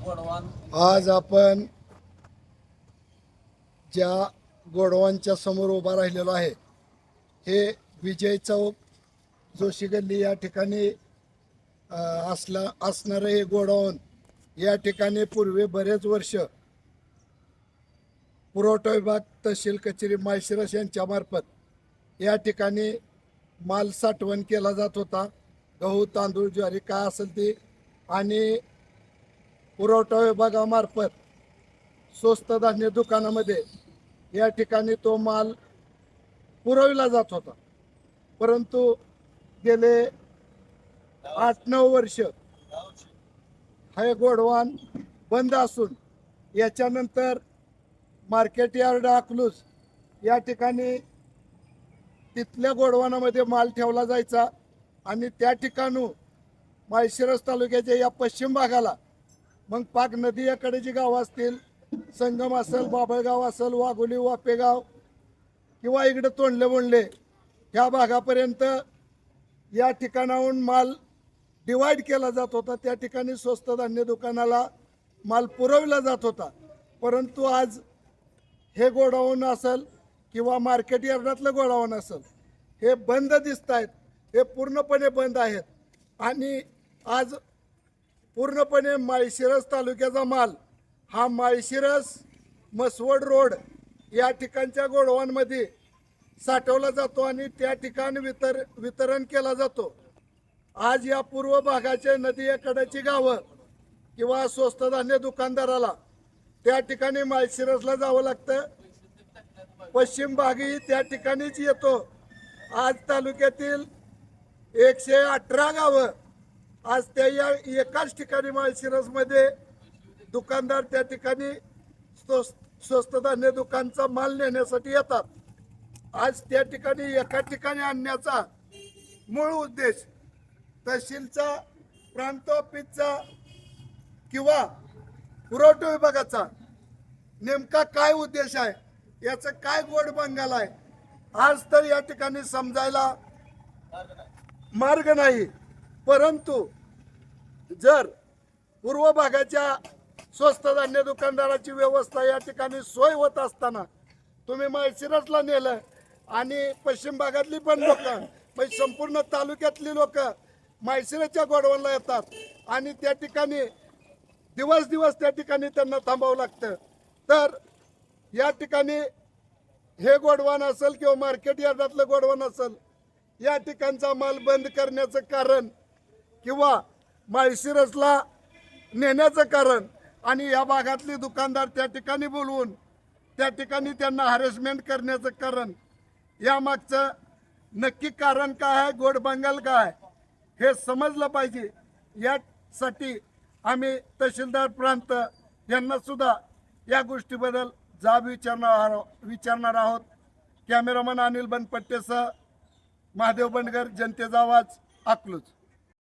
आज आपण ज्या गोडवांच्या समोर उभा राहिलेलो आहे हे विजय चौक जोशी गल्ली या ठिकाणी असला असणारं हे गोडाऊन या ठिकाणी पूर्वी बरेच वर्ष पुरवठा विभाग तहसील कचेरी माळशिरस यांच्यामार्फत या ठिकाणी माल साठवण केला जात होता. गहू तांदूळ ज्वारी काय असेल ते आणि पुरवठा विभागामार्फत स्वस्त धान्य दुकानामध्ये या ठिकाणी तो माल पुरविला जात होता. परंतु गेले आठ नऊ वर्ष हे गोडवान बंद असून याच्यानंतर मार्केट यार्ड अकलूज या ठिकाणी तिथल्या गोडवानामध्ये माल ठेवला जायचा आणि त्या ठिकाणू माळशिरस तालुक्याच्या या पश्चिम भागाला मग पाक नदी याकडे जी गावं असतील संगम असेल बाबळगाव असेल वाघोली वापेगाव किंवा इकडे तोंडले बोंडले ह्या भागापर्यंत या ठिकाणाहून माल डिवाईड केला जात होता. त्या ठिकाणी स्वस्त धान्य दुकानाला माल पुरवला जात होता. परंतु आज हे गोडाऊन असेल किंवा मार्केट यार्डातलं गोडाऊन असेल हे बंद दिसत आहेत हे पूर्णपणे बंद आहेत. आणि आज पूर्णपणे माळशिरस तालुक्याचा माल हा माळशिरस मसवड रोड या ठिकाणच्या गोडवांमध्ये साठवला जातो आणि त्या ठिकाणी वितर वितरण केला जातो. आज या पूर्व भागाचे एकड्याची गावं किंवा स्वस्त धान्य दुकानदाराला त्या ठिकाणी माळशिरसला जावं लागतं. पश्चिम भागही त्या ठिकाणीच येतो. आज तालुक्यातील एकशे अठरा गावं आज त्या या एकाच ठिकाणी माळशिरसमध्ये दुकानदार त्या ठिकाणी स्वस्त स्वस्त धान्य दुकानचा माल नेण्यासाठी येतात. आज त्या ठिकाणी एका ठिकाणी आणण्याचा मूळ उद्देश तहसीलचा प्रांत ऑफिसचा किंवा पुरवठा विभागाचा नेमका काय उद्देश आहे याचं काय गोड बंगाल आहे आज तर या ठिकाणी समजायला मार्ग नाही. परंतु जर पूर्व भागाच्या स्वस्त धान्य दुकानदाराची व्यवस्था या ठिकाणी सोय होत असताना तुम्ही माळशिरसला नेलं आणि पश्चिम भागातली पण लोक म्हणजे संपूर्ण तालुक्यातली लोक माळशिरसच्या गोडवणला येतात आणि त्या ठिकाणी दिवस दिवस त्या ठिकाणी त्यांना थांबावं लागतं. तर या ठिकाणी हे गोडवान असेल किंवा मार्केट यार्डातलं गोडवान असेल या ठिकाणचा माल बंद करण्याचं कारण किंवा माळशिरसला नेण्याचं कारण आणि या भागातले दुकानदार त्या ठिकाणी बोलवून त्या ठिकाणी त्यांना हॅरेसमेंट करण्याचं कारण यामागचं नक्की कारण काय आहे गोड बंगाल काय हे समजलं पाहिजे. यासाठी आम्ही तहसीलदार प्रांत यांना सुद्धा या गोष्टीबद्दल जाब विचारणार आहो- विचारणार आहोत. कॅमेरामन अनिल बनपट्टेसह महादेव बनगर जनतेचा आवाज अकलूज.